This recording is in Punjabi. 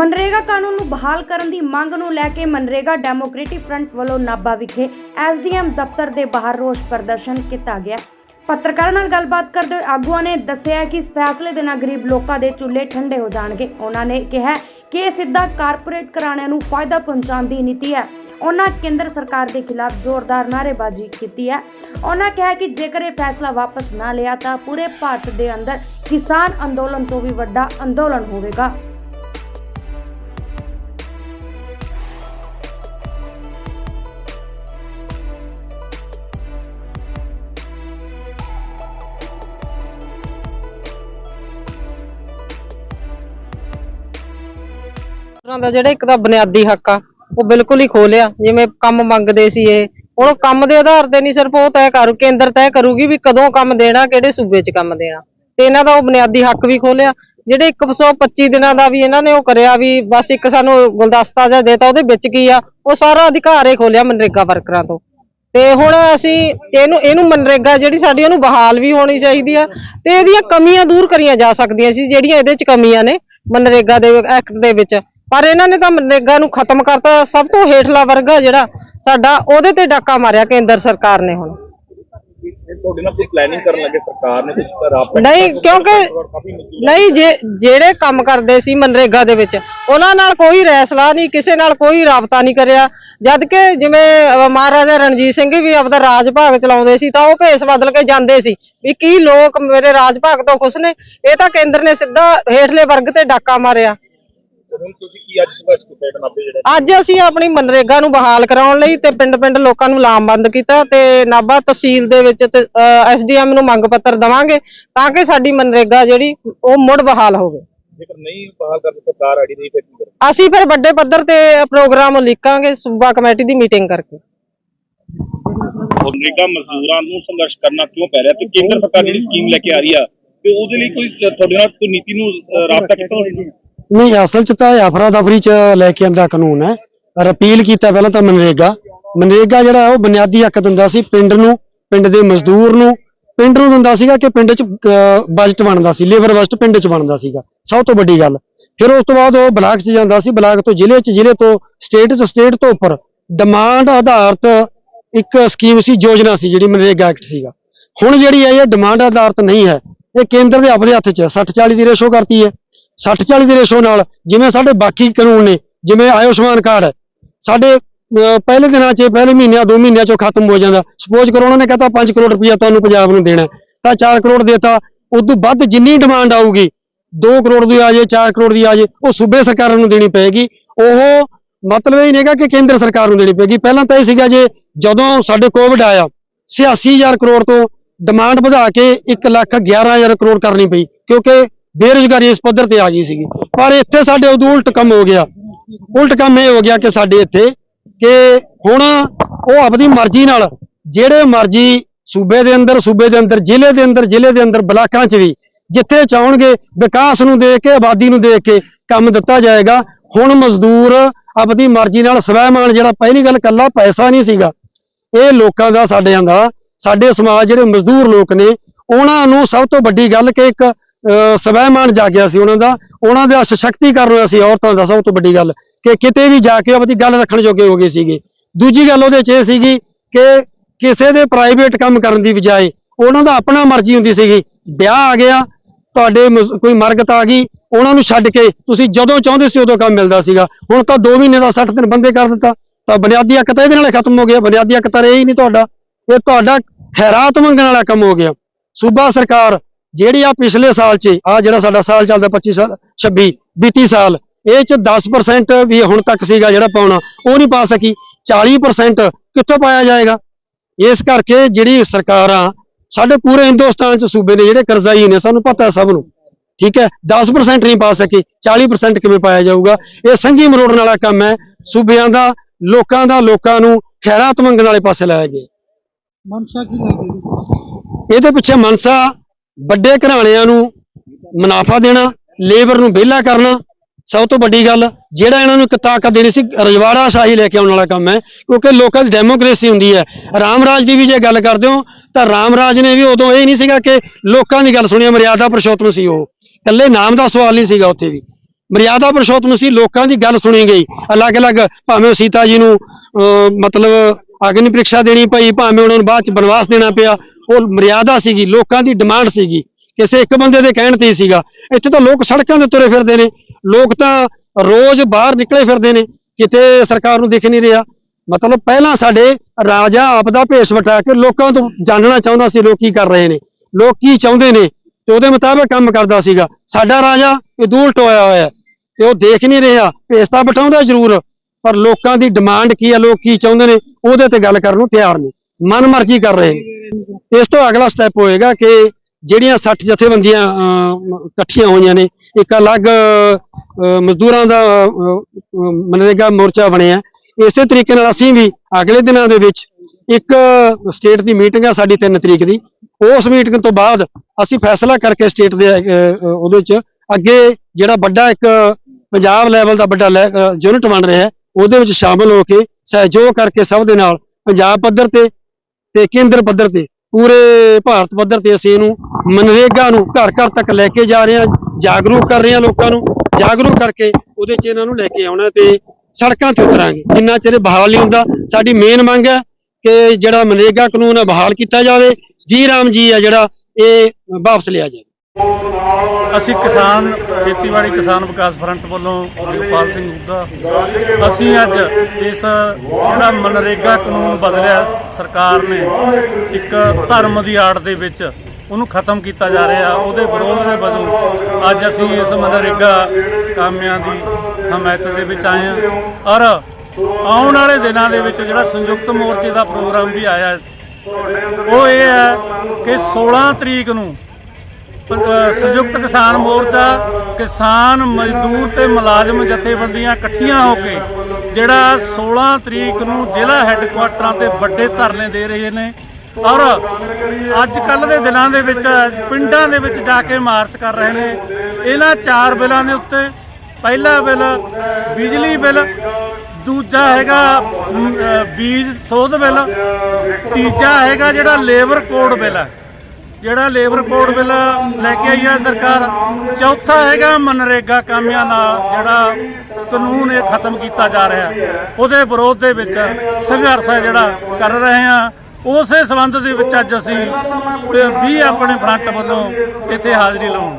ਮਨਰੇਗਾ ਕਾਨੂੰਨ ਨੂੰ ਬਹਾਲ ਕਰਨ ਦੀ ਮੰਗ ਨੂੰ ਲੈ ਕੇ ਮਨਰੇਗਾ ਡੈਮੋਕ੍ਰੈਟਿਕ ਫਰੰਟ ਵੱਲੋਂ ਨਾਭਾ ਵਿਖੇ ਐਸਡੀਐਮ ਦਫ਼ਤਰ ਦੇ ਬਾਹਰ ਰੋਸ ਪ੍ਰਦਰਸ਼ਨ ਕੀਤਾ ਗਿਆ। ਪੱਤਰਕਾਰਾਂ ਨਾਲ ਗੱਲਬਾਤ ਕਰਦੇ ਹੋਏ ਆਗੂਆਂ ਨੇ ਦੱਸਿਆ ਕਿ ਇਸ ਫੈਸਲੇ ਦੇ ਨਾਲ ਗਰੀਬ ਲੋਕਾਂ ਦੇ ਚੁੱਲ੍ਹੇ ਠੰਡੇ ਹੋ ਜਾਣਗੇ। ਉਹਨਾਂ ਨੇ ਕਿਹਾ ਕਿ ਇਹ ਸਿੱਧਾ ਕਾਰਪੋਰੇਟ ਘਰਾਣਿਆਂ ਨੂੰ ਫਾਇਦਾ ਪਹੁੰਚਾਉਣ ਦੀ ਨੀਤੀ ਹੈ। ਉਹਨਾਂ ਕੇਂਦਰ ਸਰਕਾਰ ਦੇ ਖਿਲਾਫ ਜ਼ੋਰਦਾਰ ਨਾਅਰੇਬਾਜ਼ੀ ਕੀਤੀ ਹੈ। ਉਹਨਾਂ ਕਿਹਾ ਕਿ ਜੇਕਰ ਇਹ ਫੈਸਲਾ ਵਾਪਸ ਨਾ ਲਿਆ ਤਾਂ ਪੂਰੇ ਭਾਰਤ ਦੇ ਅੰਦਰ ਕਿਸਾਨ ਅੰਦੋਲਨ ਤੋਂ ਵੀ ਵੱਡਾ ਅੰਦੋਲਨ ਹੋਵੇਗਾ। ਤਰ੍ਹਾਂ ਦਾ ਜਿਹੜਾ ਇੱਕ ਤਾਂ ਬੁਨਿਆਦੀ ਹੱਕ ਆ, ਉਹ ਬਿਲਕੁਲ ਹੀ ਖੋਲਿਆ ਜਿਵੇਂ ਕੰਮ ਮੰਗਦੇ ਸੀ ਇਹ, ਹੁਣ ਉਹ ਕੰਮ ਦੇ ਆਧਾਰ ਤੇ ਨਹੀਂ, ਸਿਰਫ ਉਹ ਤੈਅ ਕਰੂ, ਕੇਂਦਰ ਤੈਅ ਕਰੂਗੀ ਵੀ ਕਦੋਂ ਕੰਮ ਦੇਣਾ, ਕਿਹੜੇ ਸੂਬੇ 'ਚ ਕੰਮ ਦੇਣਾ। ਤੇ ਇਹਨਾਂ ਦਾ ਉਹ ਬੁਨਿਆਦੀ ਹੱਕ ਵੀ ਖੋਲਿਆ ਜਿਹੜੇ 125 ਦਿਨਾਂ ਦਾ ਵੀ ਇਹਨਾਂ ਨੇ ਉਹ ਕਰਿਆ ਵੀ ਬਸ ਇੱਕ ਸਾਨੂੰ ਗੁਲਦਸਤਾ ਜਿਹਾ ਦੇਤਾ, ਉਹਦੇ ਵਿੱਚ ਕੀ ਆ, ਉਹ ਸਾਰਾ ਅਧਿਕਾਰ ਹੀ ਖੋਲਿਆ ਮਨਰੇਗਾ ਵਰਕਰਾਂ ਤੋਂ। ਤੇ ਹੁਣ ਅਸੀਂ ਇਹਨੂੰ ਇਹਨੂੰ ਮਨਰੇਗਾ ਜਿਹੜੀ ਸਾਡੀ, ਉਹਨੂੰ ਬਹਾਲ ਵੀ ਹੋਣੀ ਚਾਹੀਦੀ ਆ, ਤੇ ਇਹਦੀਆਂ ਕਮੀਆਂ ਦੂਰ ਕਰੀਆਂ ਜਾ ਸਕਦੀਆਂ ਸੀ, ਜਿਹੜੀਆਂ ਇਹਦੇ 'ਚ ਕਮੀਆਂ ਨੇ ਮਨਰੇਗਾ ਦੇ, ਐਕਟ ਦੇ ਵਿੱਚ। ਪਰ ਇਹਨਾਂ ਨੇ ਤਾਂ ਮਨਰੇਗਾ ਨੂੰ ਖਤਮ ਕਰਤਾ ਸਭ ਤੋਂ ਹੇਠਲਾ ਵਰਗ ਆ ਜਿਹੜਾ ਸਾਡਾ ਉਹਦੇ ਤੇ ਡਾਕਾ ਮਾਰਿਆ ਕੇਂਦਰ ਸਰਕਾਰ ਨੇ ਹੁਣ। ਇਹ ਤੁਹਾਡੇ ਨਾਲ ਕੋਈ ਪਲੈਨਿੰਗ ਕਰਨ ਲੱਗੇ ਸਰਕਾਰ ਨੇ ਕੁਝ ਰਾਬਤਾ ਨਹੀਂ ਕਿਉਂਕਿ ਨਹੀਂ ਜੇ ਜਿਹੜੇ ਕੰਮ ਕਰਦੇ ਸੀ ਮਨਰੇਗਾ ਦੇ ਵਿੱਚ ਉਹਨਾਂ ਨਾਲ ਕੋਈ ਰੈਸਲਾ ਨਹੀਂ ਕਿਸੇ ਨਾਲ ਕੋਈ ਰਾਬਤਾ ਨਹੀਂ ਕਰਿਆ। ਜਦ ਕਿ ਜਿਵੇਂ ਮਹਾਰਾਜਾ ਰਣਜੀਤ ਸਿੰਘ ਵੀ ਆਪਦਾ ਰਾਜ ਭਾਗ ਚਲਾਉਂਦੇ ਸੀ ਤਾਂ ਉਹ ਭੇਸ ਬਦਲ ਕੇ ਜਾਂਦੇ ਸੀ ਵੀ ਕੀ ਲੋਕ ਮੇਰੇ ਰਾਜ ਭਾਗ ਤੋਂ ਖੁਸ਼ ਨੇ। ਇਹ ਤਾਂ ਕੇਂਦਰ ਨੇ ਸਿੱਧਾ ਹੇਠਲੇ ਵਰਗ ਤੇ ਡਾਕਾ ਮਾਰਿਆ। ਹੁਣ ਤੁਸੀਂ ਕੀ ਅੱਜ ਸੰਘਰਸ਼ ਕੀਤਾ ਹੈ ਨਾਭੇ ਜਿਹੜਾ ਅੱਜ ਅਸੀਂ ਆਪਣੀ ਮਨਰੇਗਾ ਨੂੰ ਬਹਾਲ ਕਰਾਉਣ ਲਈ ਤੇ ਪਿੰਡ-ਪਿੰਡ ਲੋਕਾਂ ਨੂੰ ਲਾਮਬੰਦ ਕੀਤਾ ਤੇ ਨਾਭਾ ਤਹਿਸੀਲ ਦੇ ਵਿੱਚ ਤੇ ਐਸਡੀਐਮ ਨੂੰ ਮੰਗ ਪੱਤਰ ਦਵਾਂਗੇ ਤਾਂ ਕਿ ਸਾਡੀ ਮਨਰੇਗਾ ਜਿਹੜੀ ਉਹ ਮੁੜ ਬਹਾਲ ਹੋਵੇ। ਜੇਕਰ ਨਹੀਂ ਬਹਾਲ ਕਰਦੀ ਸਰਕਾਰ ਆੜੀ ਨਹੀਂ ਫਿਰ। ਕੀ ਕਰੋ ਅਸੀਂ ਫਿਰ ਵੱਡੇ ਪੱਧਰ ਤੇ ਪ੍ਰੋਗਰਾਮ ਲਿਖਾਂਗੇ ਸੂਬਾ ਕਮੇਟੀ ਦੀ ਮੀਟਿੰਗ ਕਰਕੇ। ਮਨਰੇਗਾ ਮਜ਼ਦੂਰਾਂ ਨੂੰ ਸੰਘਰਸ਼ ਕਰਨਾ ਕਿਉਂ ਪੈ ਰਿਹਾ? ਤੇ ਕੇਂਦਰ ਸਰਕਾਰ ਜਿਹੜੀ ਸਕੀਮ ਲੈ ਕੇ ਆ ਰਹੀ ਆ ਤੇ ਉਹਦੇ ਲਈ ਕੋਈ ਤੁਹਾਡੇ ਨਾਲ ਕੋਈ ਨੀਤੀ ਨੂੰ ਰਾਬਤਾ ਕੀਤਾ ਹੋਵੇ? ਨਹੀਂ, ਅਸਲ ਚ ਤਾਂ ਇਹ ਅਫਰਾ ਦਫਰੀ ਚ ਲੈ ਕੇ ਆਂਦਾ ਕਾਨੂੰਨ ਹੈ। ਅਪੀਲ ਕੀਤਾ ਪਹਿਲਾਂ ਤਾਂ ਮਨਰੇਗਾ। ਮਨਰੇਗਾ ਜਿਹੜਾ ਉਹ ਬੁਨਿਆਦੀ ਹੱਕ ਦਿੰਦਾ ਸੀ ਪਿੰਡ ਨੂੰ, ਪਿੰਡ ਦੇ ਮਜ਼ਦੂਰ ਨੂੰ। ਪਿੰਡ ਨੂੰ ਦਿੰਦਾ ਸੀਗਾ ਕਿ ਪਿੰਡ ਚ ਬਜਟ ਬਣਦਾ ਸੀ, ਲੇਬਰ ਬਜਟ ਪਿੰਡ ਚ ਬਣਦਾ ਸੀਗਾ। ਸਭ ਤੋਂ ਵੱਡੀ ਗੱਲ। ਫਿਰ ਉਸ ਤੋਂ ਬਾਅਦ ਉਹ ਬਲਾਕ ਚ ਜਾਂਦਾ ਸੀ, ਬਲਾਕ ਤੋਂ ਜ਼ਿਲ੍ਹੇ ਚ, ਜ਼ਿਲ੍ਹੇ ਤੋਂ ਸਟੇਟ ਚ ਸਟੇਟ ਤੋਂ ਉੱਪਰ। ਡਿਮਾਂਡ ਆਧਾਰਿਤ ਇੱਕ ਸਕੀਮ ਸੀ, ਯੋਜਨਾ ਸੀ, ਜਿਹੜੀ ਮਨਰੇਗਾ ਐਕਟ ਸੀਗਾ। ਹੁਣ ਜਿਹੜੀ ਹੈ ਇਹ ਡਿਮਾਂਡ ਆਧਾਰਿਤ ਨਹੀਂ ਹੈ। ਇਹ ਕੇਂਦਰ ਦੇ ਆਪਣੇ ਹੱਥ 'ਚ 60 40 ਦੀ ਰੇਸ਼ੋ ਕਰਤੀ ਹੈ। 60 40 ਦੇ ਰੇਸ਼ੋ ਨਾਲ, ਜਿਵੇਂ ਸਾਡੇ ਬਾਕੀ ਕਾਨੂੰਨ ਨੇ, ਜਿਵੇਂ ਆਯੁਸ਼ਮਾਨ ਕਾਰਡ ਹੈ ਸਾਡੇ ਪਹਿਲੇ ਦਿਨਾਂ 'ਚ, ਪਹਿਲੇ ਮਹੀਨਿਆਂ, ਦੋ ਮਹੀਨਿਆਂ 'ਚੋਂ ਖਤਮ ਹੋ ਜਾਂਦਾ। ਸਪੋਜ਼ ਕਰੋ ਉਹਨਾਂ ਨੇ ਕਹਤਾ 5 ਕਰੋੜ ਰੁਪਇਆ ਤੁਹਾਨੂੰ ਪੰਜਾਬ ਨੂੰ ਦੇਣਾ ਤਾਂ 4 ਕਰੋੜ ਦੇਤਾ ਉਦੋਂ ਵੱਧ ਜਿੰਨੀ ਡਿਮਾਂਡ ਆਊਗੀ 2 ਕਰੋੜ ਦੀ ਆ ਜੇ 4 ਕਰੋੜ ਦੀ ਆ ਜੇ, ਉਹ ਸੂਬੇ ਸਰਕਾਰਾਂ ਨੂੰ ਦੇਣੀ ਪਏਗੀ। ਉਹ ਮਤਲਬ ਇਹ ਨਹੀਂਗਾ ਕਿ ਕੇਂਦਰ ਸਰਕਾਰ ਨੂੰ ਦੇਣੀ ਪਏਗੀ। ਪਹਿਲਾਂ ਤਾਂ ਇਹ ਸੀਗਾ ਜੇ, ਜਦੋਂ ਸਾਡੇ ਕੋਵਿਡ ਆਇਆ 86000 ਕਰੋੜ ਤੋਂ ਡਿਮਾਂਡ ਵਧਾ ਕੇ 1 ਲੱਖ 11000 ਕਰੋੜ ਕਰਨੀ ਪਈ, ਕਿਉਂਕਿ ਬੇਰੁਜ਼ਗਾਰੀ ਇਸ ਪੱਧਰ ਤੇ ਆ ਗਈ ਸੀਗੀ। ਪਰ ਇੱਥੇ ਸਾਡੇ ਉਦੋਂ ਉਲਟ ਕੰਮ ਹੋ ਗਿਆ। ਉਲਟ ਕੰਮ ਇਹ ਹੋ ਗਿਆ ਕਿ ਸਾਡੇ ਇੱਥੇ ਕਿ ਹੁਣ ਉਹ ਆਪਣੀ ਮਰਜ਼ੀ ਨਾਲ ਜਿਹੜੇ ਮਰਜ਼ੀ ਸੂਬੇ ਦੇ ਅੰਦਰ, ਸੂਬੇ ਦੇ ਅੰਦਰ, ਜ਼ਿਲ੍ਹੇ ਦੇ ਅੰਦਰ, ਜ਼ਿਲ੍ਹੇ ਦੇ ਅੰਦਰ ਬਲਾਕਾਂ 'ਚ ਵੀ ਜਿੱਥੇ ਚਾਹਣਗੇ ਵਿਕਾਸ ਨੂੰ ਦੇਖ ਕੇ, ਆਬਾਦੀ ਨੂੰ ਦੇਖ ਕੇ ਕੰਮ ਦਿੱਤਾ ਜਾਏਗਾ। ਹੁਣ ਮਜ਼ਦੂਰ ਆਪਣੀ ਮਰਜ਼ੀ ਨਾਲ ਸਵੈਮਾਨ ਜਿਹੜਾ ਪਹਿਲੀ ਗੱਲ ਕੱਲਾ ਪੈਸਾ ਨਹੀਂ ਸੀਗਾ। ਇਹ ਲੋਕਾਂ ਦਾ, ਸਾਡਿਆਂ ਦਾ, ਸਾਡੇ ਸਮਾਜ ਜਿਹੜੇ ਮਜ਼ਦੂਰ ਲੋਕ ਨੇ, ਉਹਨਾਂ ਨੂੰ ਸਭ ਤੋਂ ਵੱਡੀ ਗੱਲ ਕਿ ਇੱਕ ਸਵੈਮਾਨ ਜਾਗਿਆ ਸੀ ਉਹਨਾਂ ਦਾ। ਉਹਨਾਂ ਦਾ ਸਸ਼ਕਤੀਕਰਨ ਹੋਇਆ ਸੀ ਔਰਤਾਂ ਦਾ ਸਭ ਤੋਂ ਵੱਡੀ ਗੱਲ ਕਿ ਕਿਤੇ ਵੀ ਜਾ ਕੇ ਆਪਣੀ ਗੱਲ ਰੱਖਣ ਜੋਗੇ ਹੋ ਗਏ ਸੀਗੇ। ਦੂਜੀ ਗੱਲ ਉਹਦੇ 'ਚ ਇਹ ਸੀਗੀ ਕਿ ਕਿਸੇ ਦੇ ਪ੍ਰਾਈਵੇਟ ਕੰਮ ਕਰਨ ਦੀ ਬਜਾਏ ਉਹਨਾਂ ਦਾ ਆਪਣਾ ਮਰਜ਼ੀ ਹੁੰਦੀ ਸੀਗੀ। ਵਿਆਹ ਆ ਗਿਆ, ਤੁਹਾਡੇ ਕੋਈ ਮਰਗਤ ਆ ਗਈ, ਉਹਨਾਂ ਨੂੰ ਛੱਡ ਕੇ ਤੁਸੀਂ ਜਦੋਂ ਚਾਹੁੰਦੇ ਸੀ ਉਦੋਂ ਕੰਮ ਮਿਲਦਾ ਸੀਗਾ। ਹੁਣ ਤਾਂ 2 ਮਹੀਨੇ ਦਾ 60 ਦਿਨ ਬੰਦੇ ਕਰ ਦਿੱਤਾ। ਤਾਂ ਬੁਨਿਆਦੀ ਹੱਕ ਤਾਂ ਇਹਦੇ ਨਾਲ ਖਤਮ ਹੋ ਗਿਆ। ਬੁਨਿਆਦੀ ਹੱਕ ਤਾਂ ਰਿਹਾ ਹੀ ਨਹੀਂ ਤੁਹਾਡਾ। ਇਹ ਤੁਹਾਡਾ ਖੈਰਾਤ ਮੰਗਣ ਵਾਲਾ ਕੰਮ ਹੋ ਗਿਆ। ਸੂਬਾ ਸਰਕਾਰ ਜਿਹੜੀ ਆ ਪਿਛਲੇ ਸਾਲ 'ਚ ਆ ਜਿਹੜਾ ਸਾਡਾ ਸਾਲ ਚੱਲਦਾ 25 ਸਾਲ 26 32 ਸਾਲ ਇਹ 'ਚ 10% ਵੀ ਹੁਣ ਤੱਕ ਸੀਗਾ ਜਿਹੜਾ ਪਾਉਣਾ ਉਹ ਨਹੀਂ ਪਾ ਸਕੀ। 40% ਕਿੱਥੋਂ ਪਾਇਆ ਜਾਏਗਾ? ਇਸ ਕਰਕੇ ਜਿਹੜੀ ਸਰਕਾਰਾਂ ਸਾਡੇ ਪੂਰੇ ਹਿੰਦੁਸਤਾਨ 'ਚ ਸੂਬੇ ਨੇ ਜਿਹੜੇ ਕਰਜ਼ਾਈ ਨੇ ਸਾਨੂੰ ਪਤਾ ਹੈ ਸਭ ਨੂੰ ਠੀਕ ਹੈ? 10% ਨਹੀਂ ਪਾ ਸਕੇ 40% ਕਿਵੇਂ ਪਾਇਆ ਜਾਊਗਾ? ਇਹ ਸੰਘੀ ਮਰੋੜਨ ਵਾਲਾ ਕੰਮ ਹੈ ਸੂਬਿਆਂ ਦਾ ਲੋਕਾਂ ਦਾ ਲੋਕਾਂ ਨੂੰ ਖੈਰਾਤ ਮੰਗਣ ਵਾਲੇ ਪਾਸੇ ਲਾਇਆ ਗਿਆ। ਮਨਸ਼ਾ ਕੀ ਲੱਗਦੀ ਇਹਦੇ ਪਿੱਛੇ ਮਨਸਾ ਵੱਡੇ ਘਰਾਣਿਆਂ ਨੂੰ ਮੁਨਾਫਾ ਦੇਣਾ ਲੇਬਰ ਨੂੰ ਵਿਹਲਾ ਕਰਨਾ ਸਭ ਤੋਂ ਵੱਡੀ ਗੱਲ ਜਿਹੜਾ ਇਹਨਾਂ ਨੂੰ ਇੱਕ ਤਾਕਤ ਦੇਣੀ ਸੀ ਰਜਵਾੜਾ ਸ਼ਾਹੀ ਲੈ ਕੇ ਆਉਣ ਵਾਲਾ ਕੰਮ ਹੈ ਕਿਉਂਕਿ ਲੋਕਾਂ ਦੀ ਡੈਮੋਕ੍ਰੇਸੀ ਹੁੰਦੀ ਹੈ। ਰਾਮ ਰਾਜ ਦੀ ਵੀ ਜੇ ਗੱਲ ਕਰਦੇ ਹੋ ਤਾਂ ਰਾਮ ਰਾਜ ਨੇ ਵੀ ਉਦੋਂ ਇਹ ਨਹੀਂ ਸੀਗਾ ਕਿ ਲੋਕਾਂ ਦੀ ਗੱਲ ਸੁਣੀ ਮਰਿਆਦਾ ਪੁਰਸ਼ੋਤਮ ਸੀ ਉਹ। ਇਕੱਲੇ ਨਾਮ ਦਾ ਸਵਾਲ ਨਹੀਂ ਸੀਗਾ ਉੱਥੇ ਵੀ। ਮਰਿਆਦਾ ਪੁਰਸ਼ੋਤਮ ਸੀ ਲੋਕਾਂ ਦੀ ਗੱਲ ਸੁਣੀ ਗਈ। ਅਲੱਗ-ਅਲੱਗ ਭਾਵੇਂ ਉਹ ਸੀਤਾ ਜੀ ਨੂੰ ਅਹ, ਮਤਲਬ ਅਗਨੀ ਪ੍ਰੀਖਿਆ ਦੇਣੀ ਪਈ ਭਾਵੇਂ ਉਹਨਾਂ ਨੂੰ ਬਾਅਦ ਚ ਬਨਵਾਸ ਦੇਣਾ ਪਿਆ ਉਹ ਮਰਿਆਦਾ ਸੀਗੀ, ਲੋਕਾਂ ਦੀ ਡਿਮਾਂਡ ਸੀਗੀ, ਕਿਸੇ ਇੱਕ ਬੰਦੇ ਦੇ ਕਹਿਣ ਤੇ ਹੀ ਸੀਗਾ। ਇੱਥੇ ਤਾਂ ਲੋਕ ਸੜਕਾਂ ਤੇ ਤੁਰੇ ਫਿਰਦੇ ਨੇ, ਲੋਕ ਤਾਂ ਰੋਜ਼ ਬਾਹਰ ਨਿਕਲੇ ਫਿਰਦੇ ਨੇ, ਕਿਤੇ ਸਰਕਾਰ ਨੂੰ ਦਿਖ ਨਹੀਂ ਰਿਹਾ। ਮਤਲਬ ਪਹਿਲਾਂ ਸਾਡੇ ਰਾਜਾ ਆਪਦਾ ਭੇਸ ਵਟਾ ਕੇ ਲੋਕਾਂ ਤੋਂ ਜਾਣਨਾ ਚਾਹੁੰਦਾ ਸੀ, ਲੋਕ ਕੀ ਕਰ ਰਹੇ ਨੇ। ਲੋਕ ਕੀ ਚਾਹੁੰਦੇ ਨੇ, ਤੇ ਉਹਦੇ ਮੁਤਾਬਕ ਕੰਮ ਕਰਦਾ ਸੀਗਾ। ਸਾਡਾ ਰਾਜਾ ਇਹ ਦੂਲ ਟੋਇਆ ਹੋਇਆ ਤੇ ਉਹ ਦੇਖ ਨਹੀਂ ਰਿਹਾ, ਭੇਸ ਤਾਂ ਬਿਠਾਉਂਦਾ ਜ਼ਰੂਰ, ਪਰ ਲੋਕਾਂ ਦੀ ਡਿਮਾਂਡ ਕੀ ਹੈ, ਲੋਕ ਕੀ ਚਾਹੁੰਦੇ ਨੇ, ਉਹਦੇ ਤੇ ਗੱਲ ਕਰਨ ਨੂੰ ਤਿਆਰ ਨਹੀਂ। ਮਨ ਮਰਜ਼ੀ ਕਰ ਰਹੇ ਨੇ। ਇਸ ਤੋਂ ਅਗਲਾ ਸਟੈਪ ਹੋਏਗਾ ਕਿ ਜਿਹੜੀਆਂ 60 ਜਥੇਬੰਦੀਆਂ ਇਕੱਠੀਆਂ ਹੋਈਆਂ ਨੇ, ਇੱਕ ਅਲੱਗ ਮਜ਼ਦੂਰਾਂ ਦਾ ਮਨਰੇਗਾ ਮੋਰਚਾ ਬਣਿਆ। ਇਸੇ ਤਰੀਕੇ ਨਾਲ ਅਸੀਂ ਵੀ ਅਗਲੇ ਦਿਨਾਂ ਦੇ ਵਿੱਚ ਇੱਕ ਸਟੇਟ ਦੀ ਮੀਟਿੰਗ ਆ ਸਾਡੀ 3 ਤਰੀਕ ਦੀ। ਉਸ ਮੀਟਿੰਗ ਤੋਂ ਬਾਅਦ ਅਸੀਂ ਫੈਸਲਾ ਕਰਕੇ ਸਟੇਟ ਦੇ ਉਹਦੇ 'ਚ ਅੱਗੇ ਜਿਹੜਾ ਵੱਡਾ ਇੱਕ ਪੰਜਾਬ ਲੈਵਲ ਦਾ ਵੱਡਾ ਯੂਨਿਟ ਬਣ ਰਿਹਾ ਹੈ, ਉਹਦੇ ਵਿੱਚ ਸ਼ਾਮਲ ਹੋ ਕੇ ਸਹਿਯੋਗ ਕਰਕੇ ਸਭ ਦੇ ਨਾਲ ਪੰਜਾਬ ਪੱਧਰ ਤੇ ਤੇ ਕੇਂਦਰ ਪੱਧਰ ਤੇ ਪੂਰੇ ਭਾਰਤ ਪੱਧਰ ਤੇ ਅਸੀਂ ਇਹਨੂੰ ਮਨਰੇਗਾ ਨੂੰ ਘਰ ਘਰ ਤੱਕ ਲੈ ਕੇ ਜਾ ਰਹੇ ਹਾਂ, ਜਾਗਰੂਕ ਕਰ ਰਹੇ ਹਾਂ ਲੋਕਾਂ ਨੂੰ, ਜਾਗਰੂਕ ਕਰਕੇ ਉਹਦੇ 'ਚ ਇਹਨਾਂ ਨੂੰ ਲੈ ਕੇ ਆਉਣਾ ਤੇ ਸੜਕਾਂ ਤੇ ਉਤਰਾਂਗੇ। ਜਿੰਨਾ ਚਿਰ ਬਹਾਲ ਨਹੀਂ ਹੁੰਦਾ, ਸਾਡੀ ਮੇਨ ਮੰਗ ਹੈ ਕਿ ਜਿਹੜਾ ਮਨਰੇਗਾ ਕਾਨੂੰਨ ਹੈ ਬਹਾਲ ਕੀਤਾ ਜਾਵੇ, ਜੀ ਰਾਮ ਜੀ ਹੈ ਜਿਹੜਾ ਇਹ ਵਾਪਸ ਲਿਆ ਜਾਵੇ। ਅਸੀਂ ਕਿਸਾਨ, ਖੇਤੀਬਾੜੀ ਕਿਸਾਨ ਵਿਕਾਸ ਫਰੰਟ ਵੱਲੋਂ ਜਗਪਾਲ ਸਿੰਘ ਹੁੱਦਾ, ਅਸੀਂ ਅੱਜ ਇਸ ਜਿਹੜਾ ਮਨਰੇਗਾ ਕਾਨੂੰਨ ਬਦਲਿਆ ਸਰਕਾਰ ਨੇ, ਇੱਕ ਧਰਮ ਦੀ ਆੜ ਦੇ ਵਿੱਚ ਉਹਨੂੰ ਖਤਮ ਕੀਤਾ ਜਾ ਰਿਹਾ, ਉਹਦੇ ਵਿਰੋਧ ਦੇ ਵਜੋਂ ਅੱਜ ਅਸੀਂ ਇਸ ਮਨਰੇਗਾ ਕਾਮਿਆਂ ਦੀ ਹਮਾਇਤ ਦੇ ਵਿੱਚ ਆਏ ਹਾਂ। ਔਰ ਆਉਣ ਵਾਲੇ ਦਿਨਾਂ ਦੇ ਵਿੱਚ ਜਿਹੜਾ ਸੰਯੁਕਤ ਮੋਰਚੇ ਦਾ ਪ੍ਰੋਗਰਾਮ ਵੀ ਆਇਆ, ਉਹ ਇਹ ਹੈ ਕਿ 16 ਤਰੀਕ ਨੂੰ ਸੰਯੁਕਤ ਕਿਸਾਨ ਮੋਰਚਾ, ਕਿਸਾਨ ਮਜ਼ਦੂਰ ਤੇ ਮੁਲਾਜ਼ਮ ਜਥੇਬੰਦੀਆਂ ਇਕੱਠੀਆਂ ਹੋ ਕੇ ਜਿਹੜਾ 16 ਤਰੀਕ ਨੂੰ ਜ਼ਿਲ੍ਹਾ ਹੈੱਡਕੁਆਟਰਾਂ ਤੇ ਵੱਡੇ ਧਰਨੇ ਦੇ ਰਹੇ ਨੇ। ਔਰ ਅੱਜ ਕੱਲ ਦੇ ਦਿਨਾਂ ਦੇ ਵਿੱਚ, ਪਿੰਡਾਂ ਦੇ ਵਿੱਚ ਜਾ ਕੇ ਮਾਰਚ ਕਰ ਰਹੇ ਨੇ। ਇਹਨਾਂ ਚਾਰ ਬਿੱਲਾਂ ਦੇ ਉੱਤੇ ਪਹਿਲਾ ਬਿੱਲ ਬਿਜਲੀ ਬਿੱਲ, ਦੂਜਾ ਹੈਗਾ ਬੀਜ ਸੋਧ ਬਿੱਲ, ਤੀਜਾ ਹੈਗਾ ਜਿਹੜਾ ਲੇਬਰ ਕੋਡ ਬਿੱਲ ਹੈ। ਜਿਹੜਾ ਲੇਬਰ ਕੋਡ ਬਿੱਲ ਲੈ ਕੇ ਆਈ ਹੈ ਸਰਕਾਰ, ਚੌਥਾ ਹੈਗਾ ਮਨਰੇਗਾ ਕਾਮਿਆਂ ਨਾਲ ਜਿਹੜਾ ਕਾਨੂੰਨ ਇਹ ਖਤਮ ਕੀਤਾ ਜਾ ਰਿਹਾ ਉਹਦੇ ਵਿਰੋਧ ਦੇ ਵਿੱਚ ਸੰਘਰਸ਼ ਹੈ ਜਿਹੜਾ ਕਰ ਰਹੇ ਹਾਂ। ਉਸੇ ਸੰਬੰਧ ਦੇ ਵਿੱਚ ਅੱਜ ਅਸੀਂ 20 ਆਪਣੇ ਫਰੰਟ ਵੱਲੋਂ ਇੱਥੇ ਹਾਜ਼ਰੀ ਲਾਉਣ